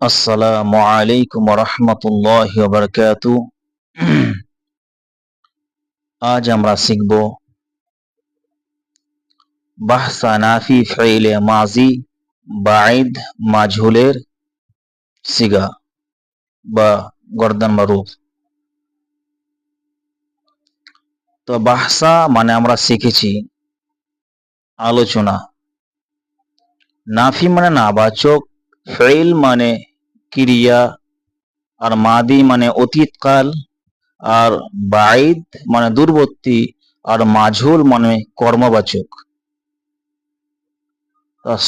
আসসালামু আলাইকুম রহমতুল্লাহ বরকাত আজ আমরা শিখব বাহসা নাফি ফেইলে মাজি বাঈদ মাঝুলের সিগা বা গর্দান মারুফ তো বাহসা মানে আমরা শিখেছি আলোচনা। নাফি মানে নাবাচক ফেইল মানে ক্রিয়া আর মাদি মানে অতীতকাল আর বাইদ মানে দূরবর্তী আর মাঝুল মানে কর্মবাচক।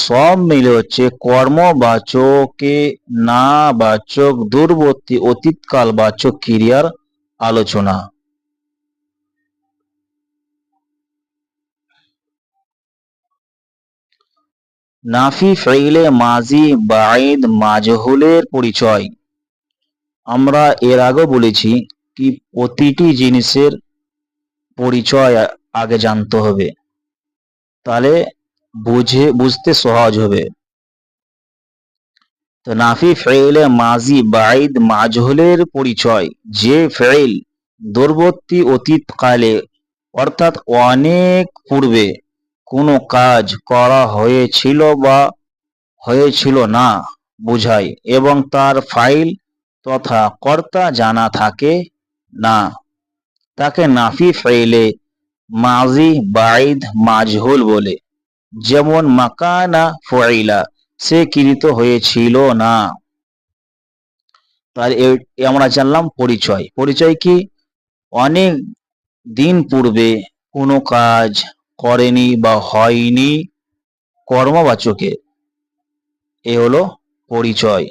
সব মিলে হচ্ছে কর্মবাচকে না বাচক দূরবর্তী অতীতকাল বাচক ক্রিয়ার আলোচনা। নাফি ফেইলে মাজি বাইদ মাজহুলের পরিচয়। আমরা এর আগে বলেছি কি প্রতিটি জিনিসের পরিচয় আগে জানতে হবে। তাহলে বুঝে, বুঝতে সহজ হবে। তো নাফি ফেইলে মাজি বাইদ মাজহুলের পরিচয়। যে ফেইল দূরবর্তী অতীতকালে, অর্থাৎ অনেক পূর্বে কোনো কাজ করা হয়েছিল বা হয়েছিল না বুঝায় এবং তার ফাইল তথা কর্তা জানা থাকে না। তাকে নাফি ফাইলে মাজি বাইদ মাজহুল বলে, যেমন মাকানা ফাইলা, সে কৃত হয়েছিল না। তার আমরা জানলাম পরিচয়। পরিচয় কি? অনেক দিন পূর্বে কোনো কাজ করেনি বা হয়নি কর্মবাচকে। এ হলো পরিচয়।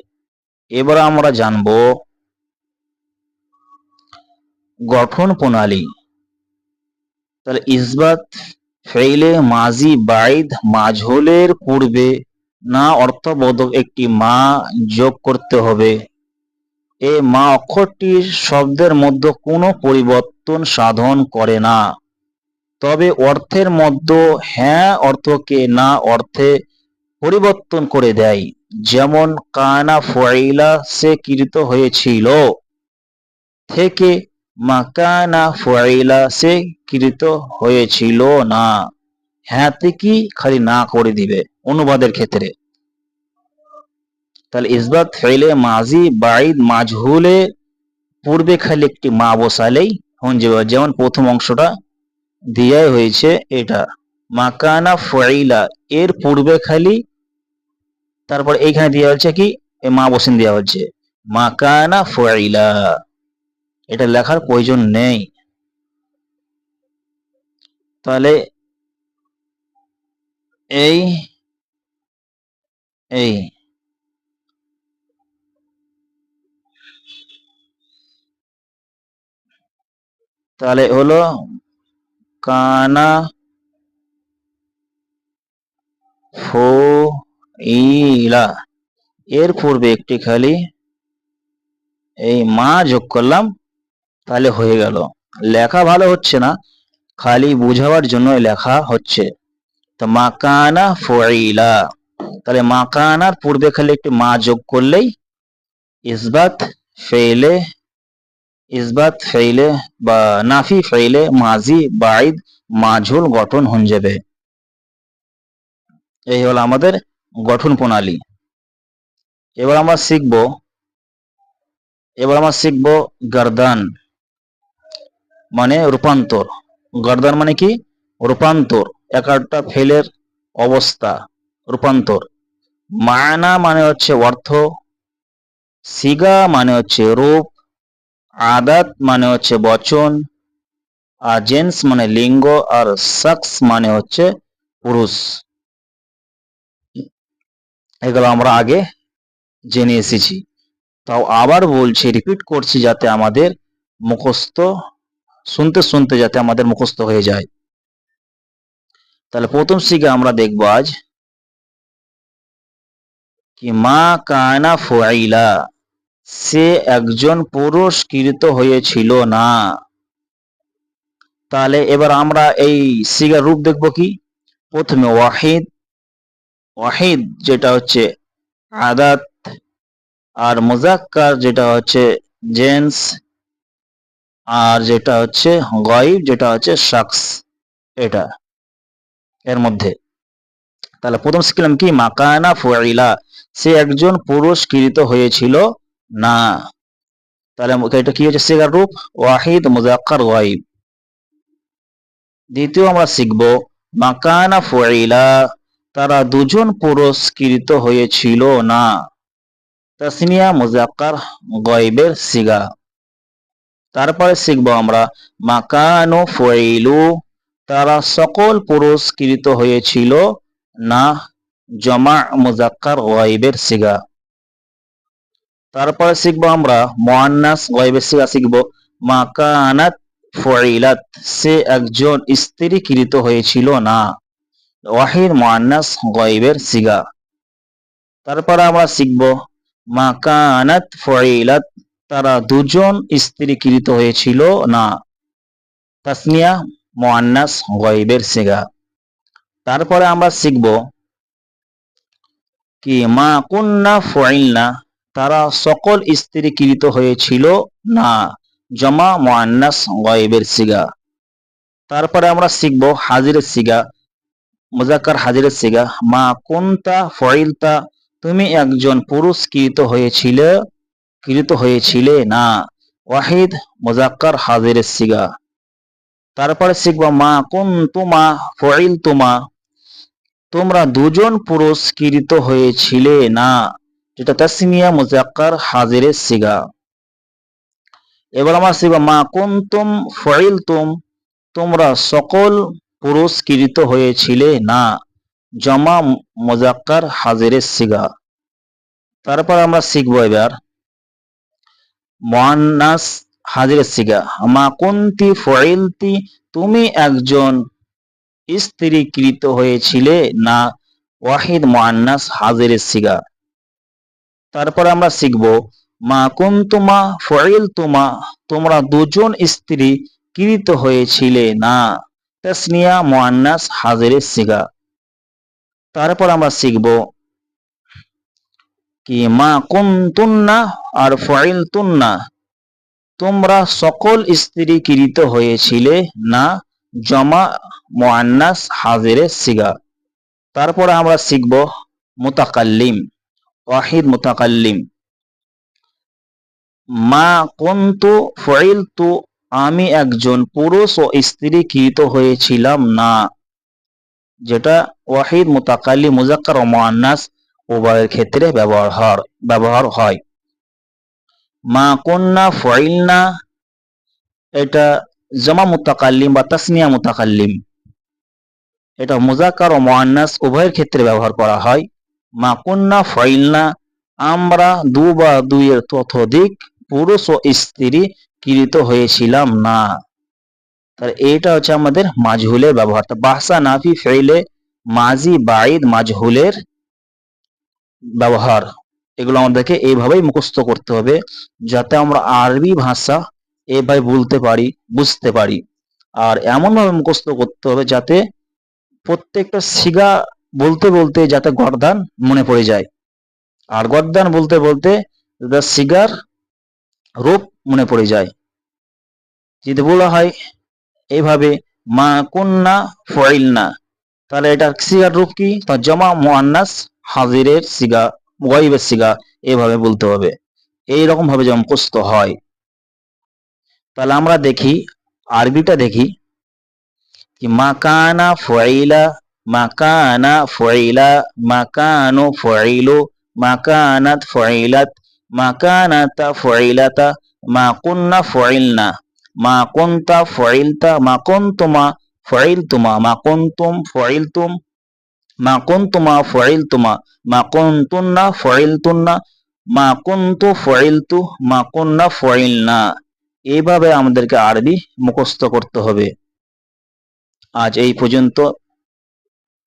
এবার আমরা জানব গঠন প্রণালী। তাহলে ইসবাত, ফেইলে, মাজি, বাইদ, মাঝহলের পূর্বে না অর্থবোধক একটি মা যোগ করতে হবে। এ মা অক্ষরটি শব্দের মধ্যে কোনো পরিবর্তন সাধন করে না। তবে অর্থের মধ্যে হ্যাঁ অর্থকে না অর্থে পরিবর্তন করে দেয়। যেমন কানা ফয়লা সে কৃত হয়েছিল, থেকে মাকানা ফয়লা সে কৃত হয়েছিল না। হ্যাঁ কি খালি না করে দিবে অনুবাদের ক্ষেত্রে? তাহলে ইসবাত ফেলে মাজি বাইদ মাজহুলে পূর্বে খালি একটি মা বসালেই হন যেমন প্রথম অংশটা দিয়াই হয়েছে এটা। মাকানা ফয়লা এর পূর্বে খালি, তারপর এইখানে দেওয়া হচ্ছে কি? মা বসিন দেওয়া হচ্ছে মাকানা ফয়লা এটা লেখার প্রয়োজন নেই। তাহলে এই এই, তাহলে হলো কানা ফো ইলা এর পূর্বে একটি খালি, এই মা যোগ করলাম, তাহলে হয়ে গেল। লেখা ভালো হচ্ছে না, খালি বুঝাবার জন্য লেখা হচ্ছে। তো মাকানা ফইলা তাহলে মাকানার পূর্বে খালি একটি মা যোগ করলেই, ইসবাত ফেলে ইসবাত ফেইলে বা নাফি ফেইলে মাজি বাইদ মাঝুল গঠন হয়ে যাবে। এই হলো আমাদের গঠন প্রণালী। এবার আমরা শিখব, এবার আমরা শিখব গর্দান মানে রূপান্তর। গর্দান মানে কি? রূপান্তর, এক একটা ফেলের অবস্থা, রূপান্তর। মায়না মানে হচ্ছে অর্থ, সিগা মানে হচ্ছে রূপ আদাত মানে হচ্ছে বচন, আর জেন্স মানে লিঙ্গ, আর সাক্স মানে হচ্ছে পুরুষ। এগুলো আমরা আগে জেনে এসেছি। তাও আবার বলছি রিপিট করছি যাতে আমাদের মুখস্থ, শুনতে শুনতে যাতে আমাদের মুখস্থ হয়ে যায়। তাহলে প্রথম শিখে আমরা দেখব আজ, কি মা কায়না ফুয়াইলা সে একজন পুরস্কৃত হয়েছিল না। তাহলে এবার আমরা এই সিগার রূপ দেখব কি? প্রথমে ওয়াহিদ ওয়াহিদ যেটা হচ্ছে আদাত আর মুজাক্কার যেটা হচ্ছে জেন্স আর যেটা হচ্ছে গয়েব যেটা হচ্ছে শাখস এটা এর মধ্যে। তাহলে প্রথম শিখলাম কি? মাকানা ফুইলা, সে একজন পুরস্কৃত হয়েছিল না। তাহলে এটা কি হচ্ছে সিগার রূপ ওয়াহিদ মুজাক্কার ওয়াইব দ্বিতীয় আমরা শিখব, মাকানা ফুইলা, তারা দুজন পুরস্কৃত হয়েছিল না? তাসনিয়া মুজাক্কার গয়বের সিগা। তারপরে শিখব আমরা, মাকানো ফুইলু, তারা সকল পুরস্কৃত হয়েছিল না? জমা মুজাক্কার গয়বের সিগা। তারপরে শিখব আমরা মোয়ান্নাস গয়বের সিগা শিখব মাকানাত ফরিলাত সে একজন স্ত্রীকৃত হয়েছিল না। ওয়াহিদ মোয়ান্নাস গয়বের সিগা তারপরে আমরা শিখব মাকানাত ফুইলাত তারা দুজন স্ত্রীকৃত হয়েছিল না। তাসনিয়া মোয়ান্নাস গয়বের সিগা তারপরে আমরা শিখব কি মা কুন্না ফুইলনা তারা সকল স্ত্রীকৃত হয়েছিল না। জমা মোয়ান্নাস গয়েবের সিগা। তারপরে আমরা শিখব হাজিরের সিগা মুজাক্কার হাজিরের সিগা। মা কুন্তা ফইলতা, তুমি একজন পুরস্কৃত হয়েছিলে, কৃত হয়েছিলে না। ওয়াহিদ মুজাক্কার হাজিরের সিগা। তারপরে শিখব মা কুন তুমা ফইল তুমা তোমরা দুজন পুরস্কৃত হয়েছিলে না। যেটা তাসমিয়া মুজাক্কার হাজিরের সিগা। এবার আমার শিখব মা কুনতুম ফইলতুম, তোমরা সকল পুরস্কৃত হয়েছিলে না? জমা মুজাক্কার হাজিরের সিগা। তারপর আমরা শিখব এবার। মোয়ান্নাস হাজিরের সিগা। মা কুন্তি ফইলতি, তুমি একজন স্ত্রীকৃত হয়েছিলে না? ওয়াহিদ মোয়ান্নাস হাজিরের সিগা। তারপর আমরা শিখব, মা কুন্তুমা ফইল তুমা তোমরা দুজন স্ত্রী কৃত হয়েছিলে না? তাসনিয়া মোয়ান্নাস হাজিরের সিগা। তারপর আমরা শিখব কি, মা কুন্তুন্না আর ফইল তুন্না তোমরা সকল স্ত্রী কৃত হয়েছিলে না? জমা মোয়ান্নাস হাজিরের সিগা। তারপর আমরা শিখব মুতাকাল্লিম। ওয়াহিদ মুতাকাল্লিম। মা কন্তু ফইলতু, আমি একজন পুরুষ ও স্ত্রী কৃত হয়েছিলাম না। যেটা ওয়াহিদ মুতাকাল্লি মুজাক্কার ও মুআন্নাস উভয়ের ক্ষেত্রে ব্যবহার ব্যবহার হয়। মা কন্যা ফইলনা, এটা জমা মুতাকাল্লিম বা তাসনিয়া মুতাকাল্লিম। এটা মুজাক্কার ও মুআন্নাস উভয়ের ক্ষেত্রে ব্যবহার করা হয়। মা কন্যা ফইলনা আমরা দু বা দুইয়ের ততোধিক পুরুষ ও স্ত্রী কৃত হয়েছিলাম না। তাহলে এটা হচ্ছে আমাদের মাজহুলের ব্যবহার। বাহসা নাফি ফেইলে মাজি বাইদ মাজহুলের ব্যবহার। এগুলো আমাদেরকে এইভাবেই মুখস্থ করতে হবে যাতে আমরা আরবি ভাষা এভাবে বলতে পারি, বুঝতে পারি। আর এমনভাবে মুখস্থ করতে হবে যাতে প্রত্যেকটা সিগা বলতে বলতে যাতে গর্দান মনে পড়ে যায়। আর গর্দান বলতে বলতে সিগার রূপ মনে পড়ে যায়। যদি বলা হয় এইভাবে, মা কন্যা ফয়েল না তাহলে এটা সিগার রূপ কি? জমা মোয়ান্নাস হাজিরের সিগা ওয়াইবের সিগা এভাবে বলতে হবে। এই রকম ভাবে যেমন মুখস্থ হয়। তাহলে আমরা দেখি, আরবিটা দেখি, কি মা কানা ফয়লা মাকানা ফয়লা মাকানু ফয়লু মাকানাত ফয়লাত মাকানাতা ফয়লাতা মা কুন্না ফয়লনা মা কুনতা ফয়লতা মা কুনতুমা ফয়লতুমা মা কুনতুম ফয়লতুম মা কুনতুমা ফয়লতুমা মা কুনতুন্না ফয়লতুন্না মা কুনতু ফয়লতু মা কুন্না ফয়লনা এইভাবে আমাদেরকে আরবি মুখস্থ করতে হবে। আজ এই পর্যন্ত।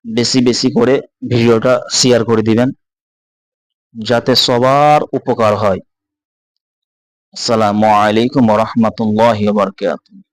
বেশি বেশি করে ভিডিওটা শেয়ার করে দিবেন, যাতে সবার উপকার হয়। আসসালামু আলাইকুম রহমতুল্লাহ বারকাতুহ।